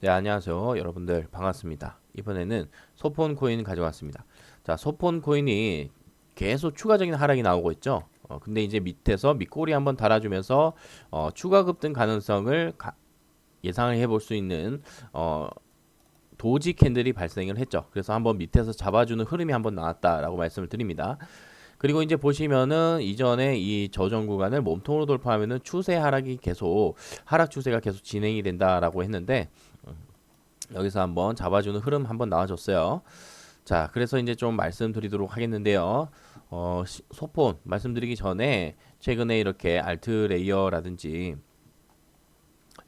네, 안녕하세요. 여러분들 반갑습니다. 이번에는 소폰 코인 가져왔습니다. 자, 소폰 코인이 계속 추가적인 하락이 나오고 있죠. 어, 근데 이제 밑에서 밑꼬리 한번 달아주면서 어, 추가 급등 가능성을 가- 예상을 해볼 수 있는 어, 도지 캔들이 발생을 했죠. 그래서 한번 밑에서 잡아주는 흐름이 한번 나왔다라고 말씀을 드립니다. 그리고 이제 보시면은 이전에 이 저점 구간을 몸통으로 돌파하면은 추세 하락이 계속 하락 추세가 계속 진행이 된다라고 했는데 여기서 한번 잡아주는 흐름 한번 나와줬어요. 자, 그래서 이제 좀 말씀드리도록 하겠는데요. 어, 시- 소폰 말씀드리기 전에 최근에 이렇게 알트 레이어라든지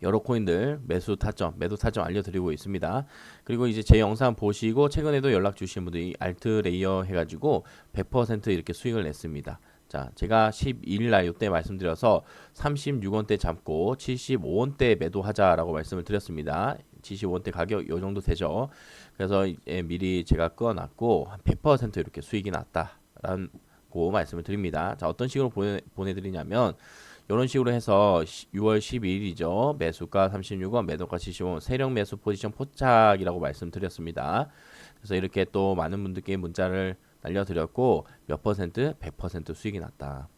여러 코인들 매수 타점, 매도 타점 알려드리고 있습니다. 그리고 이제 제 영상 보시고 최근에도 연락 주신 분들이 알트 레이어 해가지고 100% 이렇게 수익을 냈습니다. 자, 제가 12일 날 이때 말씀드려서 36원대 잡고 75원대 매도하자라고 말씀을 드렸습니다. 75원대 가격 요 정도 되죠. 그래서 미리 제가 끊어놨고 한100% 이렇게 수익이 났다라고 말씀을 드립니다. 자, 어떤 식으로 보내, 보내드리냐면 이런 식으로 해서 6월 12일이죠. 매수가 36원, 매도가 75원, 세력 매수 포지션 포착이라고 말씀드렸습니다. 그래서 이렇게 또 많은 분들께 문자를 날려드렸고 몇 퍼센트? 100% 수익이 났다.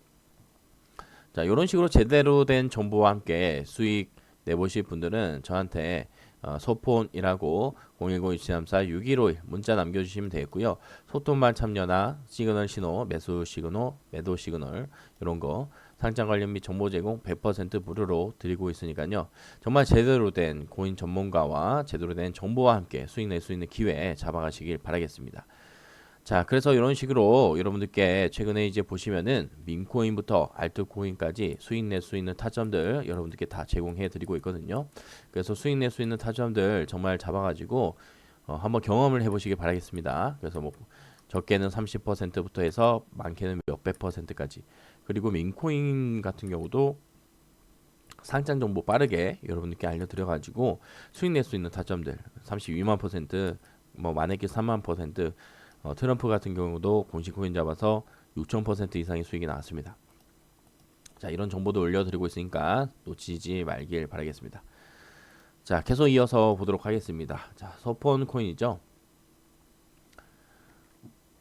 자, 이런 식으로 제대로 된 정보와 함께 수익 내보실 분들은 저한테 어, 소폰이라고 010-2734-6151 문자 남겨주시면 되겠고요. 소통만 참여나 시그널 신호, 매수 시그널, 매도 시그널 이런 거 상장 관련 및 정보 제공 100% 무료로 드리고 있으니까요. 정말 제대로 된 고인 전문가와 제대로 된 정보와 함께 수익 낼 수 있는 기회 잡아가시길 바라겠습니다. 자, 그래서 이런 식으로 여러분들께 최근에 이제 보시면은 민코인부터 알트코인까지 수익 낼 수 있는 타점들 여러분들께 다 제공해 드리고 있거든요. 그래서 수익 낼 수 있는 타점들 정말 잡아가지고 어, 한번 경험을 해보시길 바라겠습니다. 그래서 뭐 적게는 30%부터 해서 많게는 몇백 퍼센트까지 그리고 민코인 같은 경우도 상장 정보 빠르게 여러분들께 알려드려 가지고 수익 낼 수 있는 타점들 32만 퍼센트 뭐 많게는 3만 퍼센트 어, 트럼프 같은 경우도 공식 코인 잡아서 6,000% 이상의 수익이 나왔습니다. 자, 이런 정보도 올려드리고 있으니까 놓치지 말길 바라겠습니다. 자, 계속 이어서 보도록 하겠습니다. 자, 서폰 코인이죠.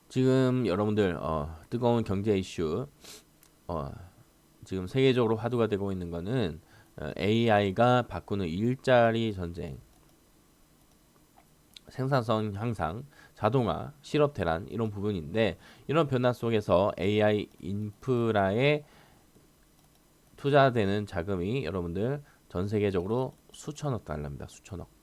지금 여러분들 어, 뜨거운 경제 이슈 어, 지금 세계적으로 화두가 되고 있는 거는 어, AI가 바꾸는 일자리 전쟁, 생산성 향상, 자동화, 실업 대란 이런 부분인데 이런 변화 속에서 AI 인프라에 투자되는 자금이 여러분들 전 세계적으로 수천억 달러입니다. 수천억.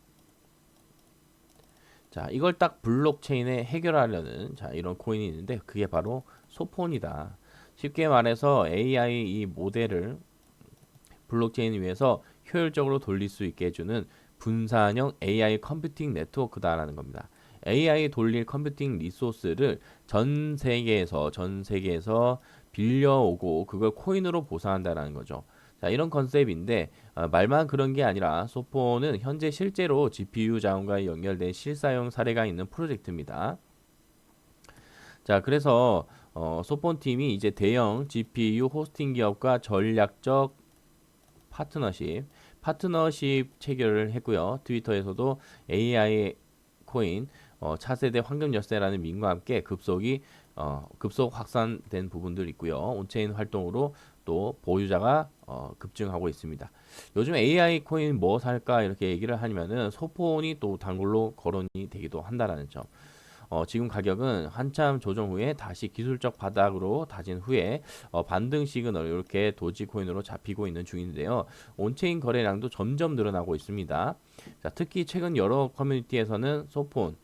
자, 이걸 딱 블록체인에 해결하려는 자, 이런 코인이 있는데 그게 바로 소폰이다. 쉽게 말해서 AI 이 모델을 블록체인 위해서 효율적으로 돌릴 수 있게 해주는 분산형 AI 컴퓨팅 네트워크다라는 겁니다. AI 돌릴 컴퓨팅 리소스를 전 세계에서 전 세계에서 빌려오고 그걸 코인으로 보상한다라는 거죠. 자, 이런 컨셉인데 어, 말만 그런 게 아니라 소포는 현재 실제로 GPU 자원과 연결된 실사용 사례가 있는 프로젝트입니다. 자, 그래서 어, 소폰 팀이 이제 대형 GPU 호스팅 기업과 전략적 파트너십, 파트너십 체결을 했고요. 트위터에서도 AI 코인 어, 차세대 황금 열쇠라는 밈과 함께 급속이 어, 급속 확산된 부분들 있고요. 온체인 활동으로 또 보유자가 어, 급증하고 있습니다. 요즘 AI 코인 뭐 살까 이렇게 얘기를 하면은 소폰이 또 단골로 거론이 되기도 한다라는 점. 어, 지금 가격은 한참 조정 후에 다시 기술적 바닥으로 다진 후에 어, 반등 시그널 이렇게 도지코인으로 잡히고 있는 중인데요. 온체인 거래량도 점점 늘어나고 있습니다. 자, 특히 최근 여러 커뮤니티에서는 소폰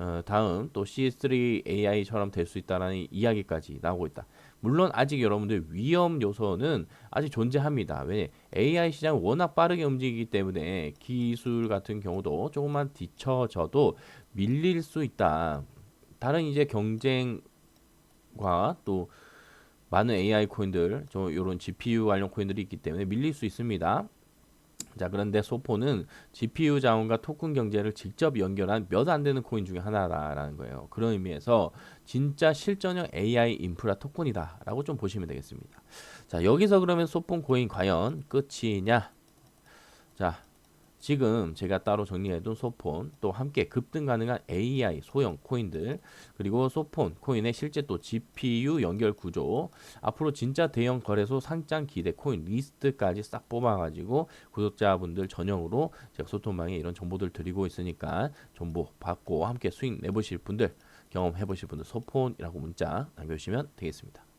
어, 다음 또 C3 AI처럼 될 수 있다라는 이야기까지 나오고 있다. 물론 아직 여러분들 위험 요소는 아직 존재합니다. 왜 AI 시장 워낙 빠르게 움직이기 때문에 기술 같은 경우도 조금만 뒤처져도 밀릴 수 있다. 다른 이제 경쟁과 또 많은 AI 코인들, 저 요런 GPU 관련 코인들이 있기 때문에 밀릴 수 있습니다. 자, 그런데 소포는 GPU 자원과 토큰 경제를 직접 연결한 몇 안 되는 코인 중에 하나라는 거예요. 그런 의미에서 진짜 실전형 AI 인프라 토큰이다라고 좀 보시면 되겠습니다. 자, 여기서 그러면 소폰 코인 과연 끝이냐? 자, 지금 제가 따로 정리해둔 소폰 또 함께 급등 가능한 AI 소형 코인들 그리고 소폰 코인의 실제 또 GPU 연결 구조 앞으로 진짜 대형 거래소 상장 기대 코인 리스트까지 싹 뽑아가지고 구독자분들 전용으로 제가 소통방에 이런 정보들 드리고 있으니까 정보 받고 함께 수익 내보실 분들 경험해보실 분들 소폰이라고 문자 남겨주시면 되겠습니다.